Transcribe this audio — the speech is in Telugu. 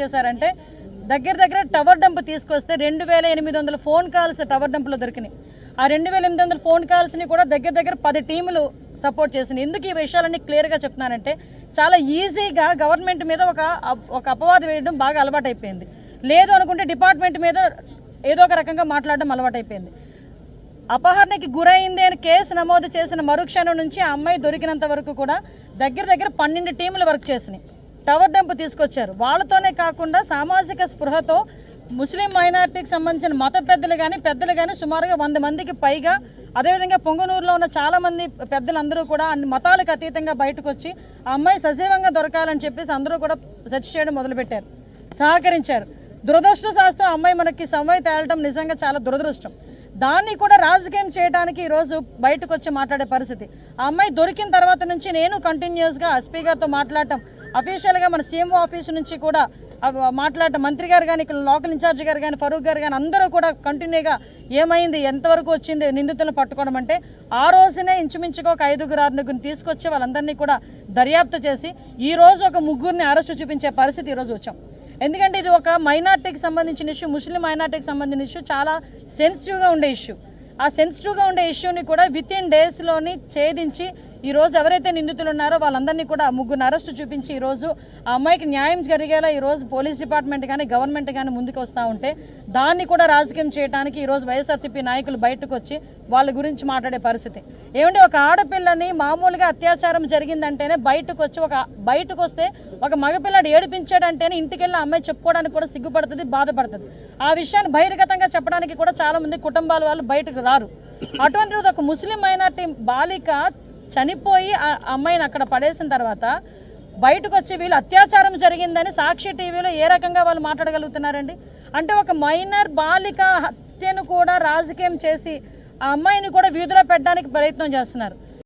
చేశారంటే దగ్గర దగ్గర టవర్ డంప్ తీసుకొస్తే రెండు వేల ఎనిమిది వందల ఫోన్ కాల్స్ టవర్ డంప్లో దొరికినాయి. ఆ రెండు వేల ఎనిమిది వందల ఫోన్ కాల్స్ని కూడా దగ్గర దగ్గర పది టీములు సపోర్ట్ చేసినాయి. ఎందుకు ఈ విషయాలన్నీ క్లియర్గా చెప్తున్నానంటే చాలా ఈజీగా గవర్నమెంట్ మీద ఒక ఒక అపవాదం వేయడం బాగా అలవాటైపోయింది. లేదు అనుకుంటే డిపార్ట్మెంట్ మీద ఏదో ఒక రకంగా మాట్లాడడం అలవాటైపోయింది. అపహరణకి గురైంది అని కేసు నమోదు చేసిన మరుక్షణం నుంచి ఆ అమ్మాయి దొరికినంత వరకు కూడా దగ్గర దగ్గర పన్నెండు టీములు వర్క్ చేసినాయి. టవర్ డంప్ తీసుకొచ్చారు. వాళ్ళతోనే కాకుండా సామాజిక స్పృహతో ముస్లిం మైనార్టీకి సంబంధించిన మత పెద్దలు కానీ పెద్దలు కానీ సుమారుగా వంద మందికి పైగా అదేవిధంగా పొంగనూరులో ఉన్న చాలామంది పెద్దలందరూ కూడా అన్ని మతాలకు అతీతంగా బయటకు వచ్చి ఆ అమ్మాయి సజీవంగా దొరకాలని చెప్పేసి అందరూ కూడా సెర్చ్ చేయడం మొదలుపెట్టారు సహకరించారు. దురదృష్టశాస్త్రం అమ్మాయి మనకి సమయ తేలటం నిజంగా చాలా దురదృష్టం. దాన్ని కూడా రాజకీయం చేయడానికి ఈరోజు బయటకు వచ్చి మాట్లాడే పరిస్థితి. ఆ అమ్మాయి దొరికిన తర్వాత నుంచి నేను కంటిన్యూస్గా ఎస్పీ గారితో మాట్లాడటం అఫీషియల్గా మన సీఎంఓ ఆఫీస్ నుంచి కూడా మాట్లాడటం మంత్రి గారు కానీ ఇక్కడ లోకల్ ఇన్ఛార్జ్ గారు కానీ ఫరూక్ గారు కానీ అందరూ కూడా కంటిన్యూగా ఏమైంది ఎంతవరకు వచ్చింది నిందితులను పట్టుకోవడం అంటే ఆ రోజునే ఇంచుమించుగా ఒక ఐదుగురు ఆరుగురిని తీసుకొచ్చి వాళ్ళందరినీ కూడా దర్యాప్తు చేసి ఈరోజు ఒక ముగ్గురిని అరెస్టు చూపించే పరిస్థితి ఈరోజు వచ్చాం. ఎందుకంటే ఇది ఒక మైనార్టీకి సంబంధించిన ఇష్యూ ముస్లిం మైనార్టీకి సంబంధించిన ఇష్యూ చాలా సెన్సిటివ్గా ఉండే ఇష్యూ. ఆ సెన్సిటివ్గా ఉండే ఇష్యూని కూడా విత్ ఇన్ డేస్లోని ఛేదించి ఈరోజు ఎవరైతే నిందితులు ఉన్నారో వాళ్ళందరినీ కూడా ముగ్గురు అరెస్టు చూపించి ఈరోజు ఆ అమ్మాయికి న్యాయం జరిగేలా ఈరోజు పోలీస్ డిపార్ట్మెంట్ కానీ గవర్నమెంట్ కానీ ముందుకు వస్తూ ఉంటే దాన్ని కూడా రాజకీయం చేయడానికి ఈరోజు వైఎస్ఆర్సీపీ నాయకులు బయటకు వచ్చి వాళ్ళ గురించి మాట్లాడే పరిస్థితి. ఏమంటే ఒక ఆడపిల్లని మామూలుగా అత్యాచారం జరిగిందంటేనే బయటకు వచ్చి ఒక బయటకు వస్తే ఒక మగపిల్లాడు ఏడిపించాడంటేనే ఇంటికి వెళ్ళి ఆ అమ్మాయి చెప్పుకోవడానికి కూడా సిగ్గుపడుతుంది బాధపడుతుంది. ఆ విషయాన్ని బహిర్గతంగా చెప్పడానికి కూడా చాలామంది కుటుంబాల వాళ్ళు బయటకు రారు. అటువంటిది ఒక ముస్లిం మైనార్టీ బాలిక చనిపోయి ఆ అమ్మాయిని అక్కడ పడేసిన తర్వాత బయటకు వచ్చి వీళ్ళు అత్యాచారం జరిగిందని సాక్షి టీవీలో ఏ రకంగా వాళ్ళు మాట్లాడగలుగుతున్నారండి? అంటే ఒక మైనర్ బాలిక హత్యను కూడా రాజకీయం చేసి ఆ అమ్మాయిని కూడా వీధిలో పెట్టడానికి ప్రయత్నం చేస్తున్నారు.